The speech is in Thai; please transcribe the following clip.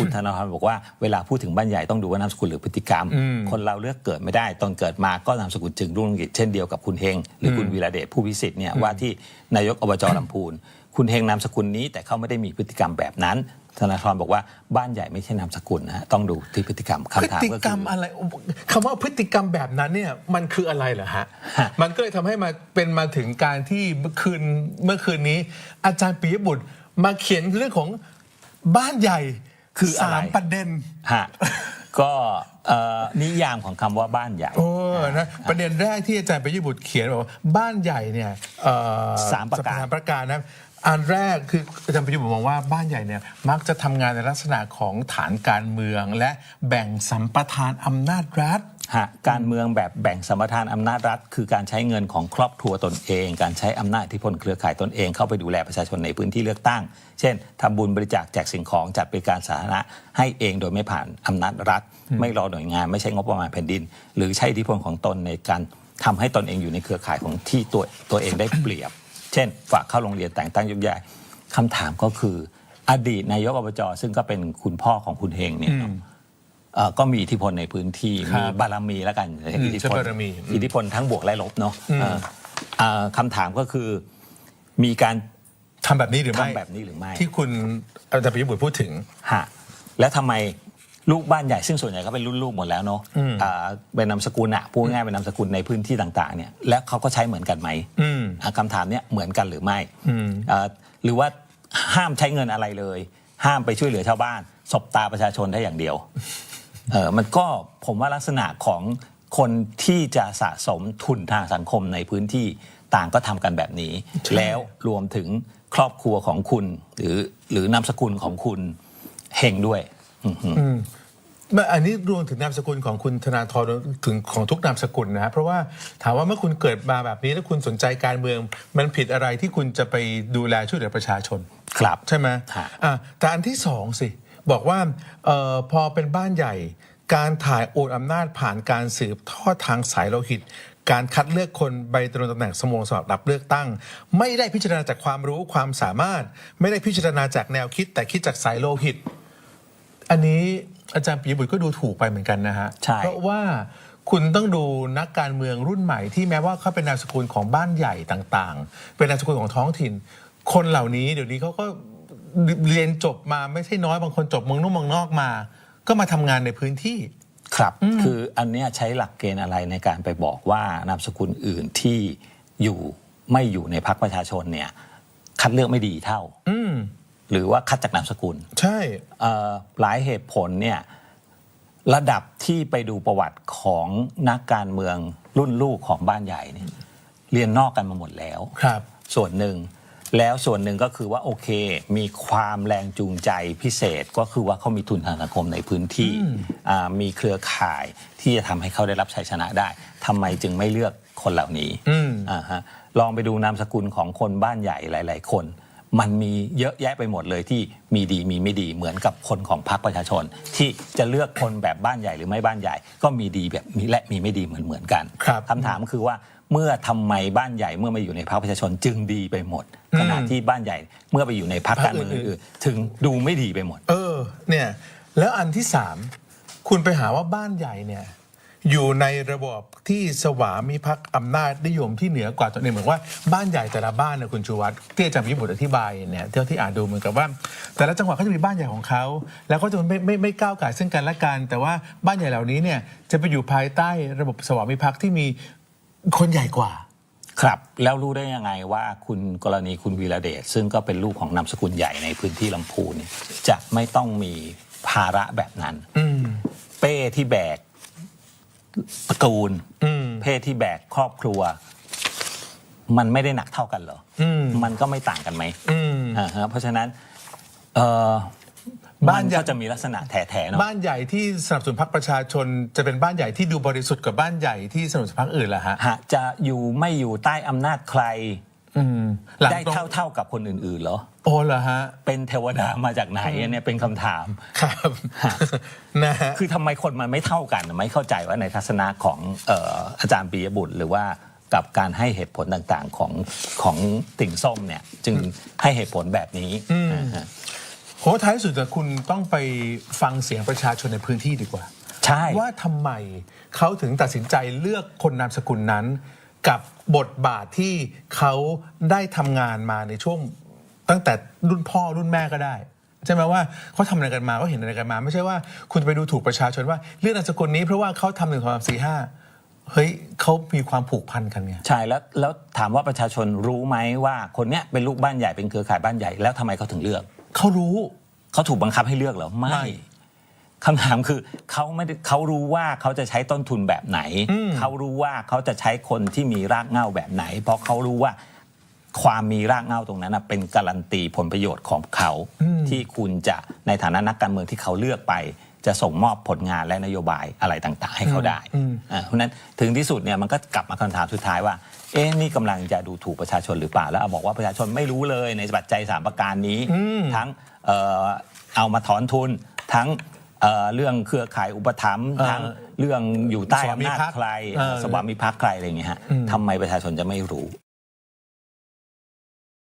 คุณธนาธรบอกว่าเวลาพูดถึงบ้านใหญ่ต้องดูว่านามสกุลหรือพฤติกรรมอืมคนเราเลือกเกิดไม่ได้ตอนเกิดมาก็นามสกุลจึงรุ่งเรืองกิจเช่นเดียวกับคุณเฮงหรือคุณวีระเดชผู้วิสิทธิ์เนี่ยว่าที่นายกอบจลำพูน คุณเฮงนามสกุลนี้แต่เขาไม่ได้มีพฤติกรรมแบบนั้นธนาธรบอกว่าบ้านใหญ่ไม่ใช่นามสกุลนะฮะต้องดูที่พฤติกรรมพฤคำถามติก็กรคืรมออะไรคำว่าพฤติกรรมแบบนั้นเนี่ยมันคืออะไรเหรอฮะฮะมันก็เลยทำให้มาเป็นมาถึงการที่เมื่อคืนเมื่อคืนนี้ อาจารย์ปิยบุตรมาเขียนเรื่องของบ้านใหญ่ คืออะไรสามประเด็น ฮะก็เอ่อนิยามของคำว่าบ้านใหญ่โอ้นะประเด็นแรกที่อาจารย์ปิยบุตรเขียนบอกว่าบ้านใหญ่เนี่ยเอ่อสามประการ สามประการนะอันแรกคืออาจารย์ปิยบุตรมองว่าบ้านใหญ่เนี่ยมักจะทำงานในลักษณะของฐานการเมือง และแบ่งสัมปทานอำนาจรัฐ ฮะการเมืองแบบแบ่งสมรทานอำนาจรัฐ คือการใช้เงินของครอบครัวตนเอง การใช้อำนาจอิทธิพลเครือข่ายตนเองเข้าไปดูแลประชาชนในพื้นที่เลือกตั้ง เช่นทำบุญบริจาคแจกสิ่งของจัดบริการสาธารณะให้เองโดยไม่ผ่านอำนาจรัฐ ไม่รอหน่วยงานไม่ใช่งบประมาณแผ่นดิน หรือใช้อิทธิพลของตนในการทำให้ตนเองอยู่ในเครือข่ายของที่ตัวตัวเองได้เปรียบ เช่น ฝากเข้าโรงเรียนแต่งตั้งยกย้ายคำถามก็คือ อดีตนายกอบจซึ่งก็เป็นคุณพ่อของคุณเฮงเนี่ย ก็มีอิทธิพลในพื้นที่ครับมีบารมีแล้วกันอืมอิทธิพใช่ลบารมีอืมอิทธิพลทั้งบวกและลบเนาะอืมเอ่อเอ่อคำถามก็คือมีการทำแบบนี้หรือไม่ทำแบบนี้หรือไม่ ที่คุณอาจารย์ปิยบุตรพูดถึงฮะแล้วทำไมลูกบ้านใหญ่ซึ่งส่วนใหญ่ก็เป็นรุ่นลูกหมดแล้วเนาะอืมอ่าเป็นนามสกุลอะพูดง่ายๆเป็นนามสกุลในพื้นที่ต่างๆ เนี่ยแล้วเขาก็ใช้เหมือนกันไหมอืมอะคำถามเนี้ยเหมือนกันหรือไม่อืมอ่าหรือว่าห้ามใช้เงินอะไรเลย ห้ามไปช่วยเหลือชาวบ้านสบตาประชาชนได้อย่างเดียว เออมันก็ผมว่าลักษณะของคนที่จะสะสมทุนทางสังคมในพื้นที่ต่างก็ทำกันแบบนี้ใช่แล้วรวมถึงครอบครัวของคุณ หรือหรือนามสกุลของคุณเฮงด้วยอือหืออืมไม่อันนี้รวมถึงนามสกุลของคุณธนาธรถึงของทุกนามสกุลนะฮะเพราะว่าถามว่าเมื่อคุณเกิดมาแบบนี้แล้วคุณสนใจการเมือง มันผิดอะไรที่คุณจะไปดูแลช่วยเหลือประชาชน ครับใช่ไหมฮะอะแต่อันที่สองสิ บอกว่าเออพอเป็นบ้านใหญ่ การถ่ายโอนอำนาจผ่านการสืบทอดทางสายโลหิต การคัดเลือกคนใบตรงตำแหน่งสโมสรรับเลือกตั้ง ไม่ได้พิจารณาจากความรู้ความสามารถ ไม่ได้พิจารณาจากแนวคิด แต่คิดจากสายโลหิต อันนี้อาจารย์ปิยบุตรก็ดูถูกไปเหมือนกันนะฮะใช่เพราะว่าคุณต้องดูนักการเมืองรุ่นใหม่ที่แม้ว่าเขาเป็นนามสกุลของบ้านใหญ่ต่างๆ เป็นนามสกุลของท้องถิ่น คนเหล่านี้เดี๋ยวนี้เขาก็ เรียนจบมาไม่ใช่น้อยบางคนจบเมืองนุ่มเมืองนอกมา ก็มาทำงานในพื้นที่ครับ คืออันเนี้ยใช้หลักเกณฑ์อะไรในการไปบอกว่านามสกุลอื่นที่อยู่ไม่อยู่ในพักประชาชนเนี่ยคัดเลือกไม่ดีเท่าอืมหรือว่าคัดจากนามสกุล ใช่เอ่อหลายเหตุผลเนี่ยระดับที่ไปดูประวัติของนักการเมืองรุ่นลูกของบ้านใหญ่เนี่ยเรียนนอกกันมาหมดแล้วครับ ส่วนหนึ่ง แล้วส่วนหนึ่งก็คือว่าโอเค มีความแรงจูงใจพิเศษก็คือว่าเขามีทุนทางสังคมในพื้นที่อ่ามีเครือข่ายที่จะทำให้เขาได้รับชัยชนะได้ทำไมจึงไม่เลือกคนเหล่านี้อืมอ่าฮะลองไปดูนามสกุลของคนบ้านใหญ่หลาย ๆ คน มันมีเยอะแยะไปหมดเลยที่มีดีมีไม่ดีเหมือนกับคนของพรรคประชาชน ที่จะเลือกคนแบบบ้านใหญ่หรือไม่บ้านใหญ่ ก็มีดีแบบมีและมีไม่ดีเหมือนเหมือนๆกันครับคำถามคือว่า เมื่อทำไมบ้านใหญ่เมื่อมาอยู่ในพรรคประชาชนจึงดีไปหมด ขณะที่บ้านใหญ่เมื่อไปอยู่ในพรรคการเมืองอื่นๆถึงดูไม่ดีไปหมด เออเนี่ยแล้วอันที่สามคุณไปหาว่าบ้านใหญ่เนี่ยอยู่ในระบบที่สวามิภักดิ์อำนาจนิยมที่เหนือกว่าตัวเองเหมือนว่าบ้านใหญ่แต่ละบ้านนะคุณชูวัตรที่อาจารย์พิบุตรอธิบายเนี่ยเท่าที่อ่านดูเหมือนกับว่า แต่ละจังหวัดเขาจะมีบ้านใหญ่ของเขา แล้วก็จะไม่ไม่ไม่ก้าวไก่ายซึ่งกันและกัน แต่ว่าบ้านใหญ่เหล่านี้เนี่ยจะไปอยู่ภายใต้ระบบสวามิภักดิ์ที่มี คนใหญ่กว่า ครับ แล้วรู้ได้ยังไงว่าคุณกรณีคุณวีระเดชซึ่งก็เป็นลูกของนามสกุลใหญ่ในพื้นที่ลำพูนเนี่ยจะไม่ต้องมีภาระแบบนั้น อืม เป้ที่แบกตระกูล อืมเป้ที่แบกครอบครัว มันไม่ได้หนักเท่ากันเหรอ อืม มันก็ไม่ต่างกันไหมอืม อ่าฮะเพราะฉะนั้นเอ่อ บ้านมันใหญ่ ก็จะมีลักษณะแถๆเนาะบ้านใหญ่ที่สนับสนุนพรรคประชาชน จะเป็นบ้านใหญ่ที่ดูบริสุทธิ์กว่าบ้านใหญ่ที่สนับสนุนพรรคอื่นล่ะฮะ ฮะจะอยู่ไม่อยู่ใต้อำนาจใครอืมหลังได้ตรงเท่าเท่าๆกับคนอื่นๆเหรอ โอ้เหรอฮะ เป็นเทวดามาจากไหนอันเนี่ยเป็นคำถาม ครับ นะฮะ คือทำไมคนมันไม่เท่ากันไม่เข้าใจว่าในทัศนะของเอ่ออาจารย์ปียบุตร หรือว่ากับการให้เหตุผลต่างๆของของติ่งส้มเนี่ย จึงให้เหตุผลแบบนี้อืมนะฮะ ผมว่าท้ายสุดแต่คุณต้องไปฟังเสียงประชาชนในพื้นที่ดีกว่า ใช่ ว่าทำไมเขาถึงตัดสินใจเลือกคนนามสกุลนั้น กับบทบาทที่เขาได้ทำงานมาในช่วงตั้งแต่รุ่นพ่อรุ่นแม่ก็ได้ ใช่ไหมว่าเขาทำอะไรกันมาเขาเห็นอะไรกันมา ไม่ใช่ว่าคุณจะไปดูถูกประชาชนว่าเลือกนามสกุลนี้เพราะว่าเขาทำหนึ่งสองสามสี่ห้าเฮ้ยเขามีความผูกพันกันไง ใช่แล้วแล้วถามว่าประชาชนรู้ไหมว่าคนเนี้ยเป็นลูกบ้านใหญ่เป็นเครือข่ายบ้านใหญ่แล้วทำไมเขาถึงเลือก เขารู้ เขาถูกบังคับให้เลือกเหรอ ไม่ ไม่คำถามคือเขาไม่ได้เขารู้ว่าเขาจะใช้ต้นทุนแบบไหนเขารู้ว่าเขาจะใช้คนที่มีรากเหง้าแบบไหน เพราะเขารู้ว่าความมีรากเหง้าตรงนั้นนะเป็นการันตีผลประโยชน์ของเขาที่คุณจะในฐานะนักการเมืองที่เขาเลือกไป จะส่งมอบผลงานและนโยบายอะไรต่างๆ ให้เขาได้อ่าเพราะฉะนั้นถึงที่สุดเนี่ยมันก็กลับมาคำถามสุดท้ายว่า เอ๊ะนี่กำลังจะดูถูกประชาชนหรือเปล่า แล้วเอาบอกว่าประชาชนไม่รู้เลยในปัจจัยสามประการนี้ ทั้งเอ่อเอามาถอนทุนทั้งเอ่อเรื่องเครือข่ายอุปถัมภ์เอ่อทั้งเรื่องอยู่ใต้สวามิอำนาจภักดิ์ใครเออสวามิภักดิ์ใครอะไรอย่างเงี้ยฮะทำไมประชาชนจะไม่รู้